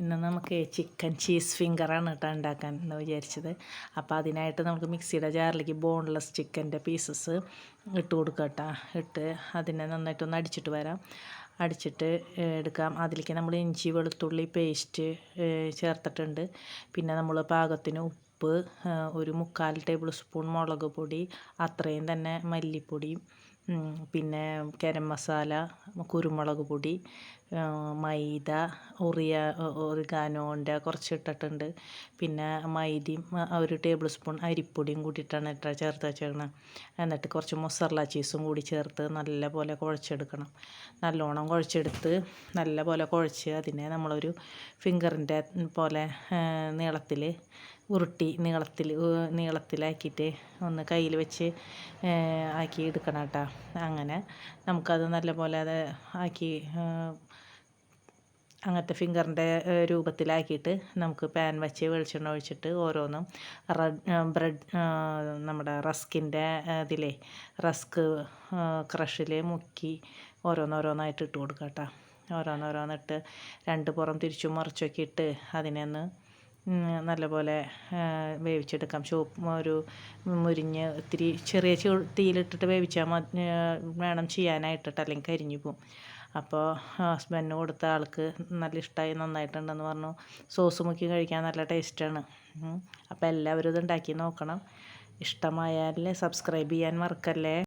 ഇന്ന് നമുക്ക് chicken cheese ഫിംഗറാണ് കേട്ടോ ഉണ്ടാക്കാൻ എന്ന് വിചാരിച്ചത്. അപ്പോൾ അതിനായിട്ട് നമുക്ക് മിക്സിയുടെ ജാറിലേക്ക് ബോൺലെസ് ചിക്കന്റെ പീസസ് ഇട്ട് കൊടുക്കുക കേട്ടോ. ഇട്ട് അതിനെ നന്നായിട്ടൊന്ന് അടിച്ചിട്ട് വരാം. അടിച്ചിട്ട് എടുക്കാം. അതിലേക്ക് നമ്മൾ ഇഞ്ചി വെളുത്തുള്ളി പേസ്റ്റ് ചേർത്തിട്ടുണ്ട്. പിന്നെ നമ്മൾ പാകത്തിന് ഉപ്പ് ഒരു മുക്കാൽ ടേബിൾ സ്പൂൺ മുളക് പൊടി അത്രയും തന്നെ മല്ലിപ്പൊടിയും പിന്നെ ഗരം മസാല കുരുമുളക് പൊടി മൈദ ഒറിയ ഒറിഗാനോന്റെ കുറച്ച് ഇട്ടിട്ടുണ്ട് പിന്നെ മൈദയും ഒരു ടേബിൾ സ്പൂൺ അരിപ്പൊടിയും കൂട്ടിയിട്ടാണ് ഇട്ട ചേർത്ത് വെച്ചേക്കണം. എന്നിട്ട് കുറച്ച് മൊസറല ചീസും കൂടി ചേർത്ത് നല്ല പോലെ കുഴച്ചെടുക്കണം. നല്ലോണം കുഴച്ചെടുത്ത് നല്ല പോലെ കുഴച്ച് അതിനെ നമ്മളൊരു ഫിംഗറിന്റെ പോലെ നീളത്തിൽ ഉരുട്ടി നീളത്തിൽ നീളത്തിലാക്കിയിട്ട് ഒന്ന് കയ്യിൽ വെച്ച് ആക്കി എടുക്കണം കേട്ടോ. അങ്ങനെ നമുക്കത് നല്ലപോലെ അത് ആക്കി അങ്ങനത്തെ ഫിംഗറിന്റെ രൂപത്തിലാക്കിയിട്ട് നമുക്ക് പാൻ വെച്ച് വെളിച്ചെണ്ണ ഒഴിച്ചിട്ട് ഓരോന്നും ബ്രെഡ് നമ്മുടെ റസ്കിന്റെ ഇതിലെ റസ്ക് ക്രഷിൽ മുക്കി ഓരോന്നോരോന്നായിട്ട് ഇട്ട് കൊടുക്കാം കേട്ടോ ഓരോന്നോരോന്നിട്ട് രണ്ട് പുറം തിരിച്ചും മറിച്ചൊക്കെ ഇട്ട് അതിനെ ഒന്ന് നല്ലപോലെ വേവിച്ചെടുക്കാം. ചുവപ്പ് ഒരു മുരിഞ്ഞ് ഇത്തിരി ചെറിയ തീയിലിട്ടിട്ട് വേവിച്ചാൽ മതി വേണം ചെയ്യാനായിട്ടിട്ട് അല്ലെങ്കിൽ കരിഞ്ഞു പോകും അപ്പോൾ ഹസ്ബൻഡിന് കൊടുത്ത ആൾക്ക് നല്ല ഇഷ്ടമായി നന്നായിട്ടുണ്ടെന്ന് പറഞ്ഞു. സോസ് മുക്കി കഴിക്കാൻ നല്ല ടേസ്റ്റാണ്. അപ്പോൾ എല്ലാവരും ഇത് ഉണ്ടാക്കി നോക്കണം. ഇഷ്ടമായാൽ സബ്സ്ക്രൈബ് ചെയ്യാൻ മറക്കല്ലേ?